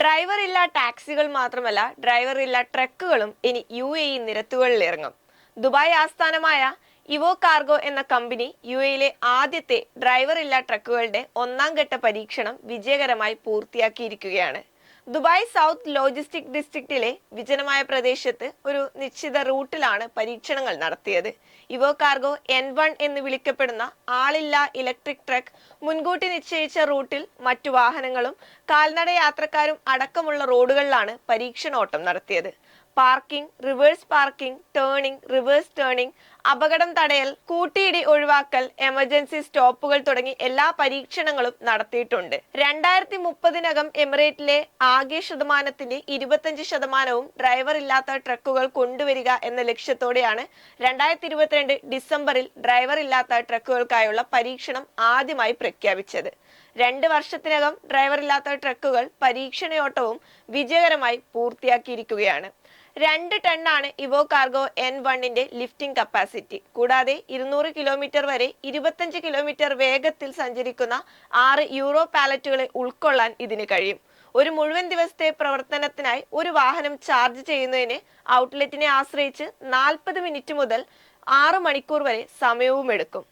Driver ഇല്ല ടാക്സികൾ മാത്രമല്ല driver ഇല്ല ട്രക്കുകളും ഇനി യു എ ഇ നിരത്തുകളിൽ ഇറങ്ങും. ദുബായ് ആസ്ഥാനമായ ഇവോ കാർഗോ എന്ന കമ്പനി യു എയിലെ ആദ്യത്തെ ഡ്രൈവർ ഇല്ല ട്രക്കുകളുടെ ഒന്നാം ഘട്ട പരീക്ഷണം വിജയകരമായി പൂർത്തിയാക്കിയിരിക്കുകയാണ്. ദുബായ് സൗത്ത് ലോജിസ്റ്റിക് ഡിസ്ട്രിക്റ്റിലെ വിജനമായ പ്രദേശത്ത് ഒരു നിശ്ചിത റൂട്ടിലാണ് പരീക്ഷണങ്ങൾ നടത്തിയത്. ഇവോ കാർഗോ എൻ വൺ എന്ന് വിളിക്കപ്പെടുന്ന ആളില്ല ഇലക്ട്രിക് ട്രക്ക് മുൻകൂട്ടി നിശ്ചയിച്ച റൂട്ടിൽ മറ്റു വാഹനങ്ങളും കാൽനട യാത്രക്കാരും അടക്കമുള്ള റോഡുകളിലാണ് പരീക്ഷണോട്ടം നടത്തിയത്. Parking reverse parking turning reverse turning അപകടം തടയൽ കൂട്ടിയിടി ഒഴിവാക്കൽ എമർജൻസി സ്റ്റോപ്പുകൾ തുടങ്ങി എല്ലാ പരീക്ഷണങ്ങളും നടത്തിയിട്ടുണ്ട്. രണ്ടായിരത്തി മുപ്പതിനകം എമിറേറ്റിലെ ആകെ ശതമാനത്തിന്റെ ഇരുപത്തഞ്ച് ശതമാനവും ഡ്രൈവർ ഇല്ലാത്ത ട്രക്കുകൾ കൊണ്ടുവരിക എന്ന ലക്ഷ്യത്തോടെയാണ് രണ്ടായിരത്തി ഇരുപത്തിരണ്ട് ഡിസംബറിൽ ഡ്രൈവർ ഇല്ലാത്ത ട്രക്കുകൾക്കായുള്ള പരീക്ഷണം ആദ്യമായി പ്രഖ്യാപിച്ചത്. രണ്ട് വർഷത്തിനകം ഡ്രൈവർ ഇല്ലാത്ത ട്രക്കുകൾ പരീക്ഷണയോട്ടവും വിജയകരമായി പൂർത്തിയാക്കിയിരിക്കുകയാണ്. രണ്ട് ആണ് ഇവോ കാർഗോ എൻ വണ്ണിന്റെ ലിഫ്റ്റിംഗ് കപ്പാസിറ്റി കൂടാതെ ഇരുന്നൂറ് കിലോമീറ്റർ വരെ ഇരുപത്തഞ്ച് കിലോമീറ്റർ വേഗത്തിൽ സഞ്ചരിക്കുന്ന ആറ് യൂറോ പാലറ്റുകളെ ഉൾക്കൊള്ളാൻ ഇതിന് കഴിയും. ഒരു മുഴുവൻ ദിവസത്തെ പ്രവർത്തനത്തിനായി ഒരു വാഹനം ചാർജ് ചെയ്യുന്നതിന് ഔട്ട്ലെറ്റിനെ ആശ്രയിച്ച് നാൽപ്പത് മിനിറ്റ് മുതൽ ആറ് മണിക്കൂർ വരെ സമയവും എടുക്കും.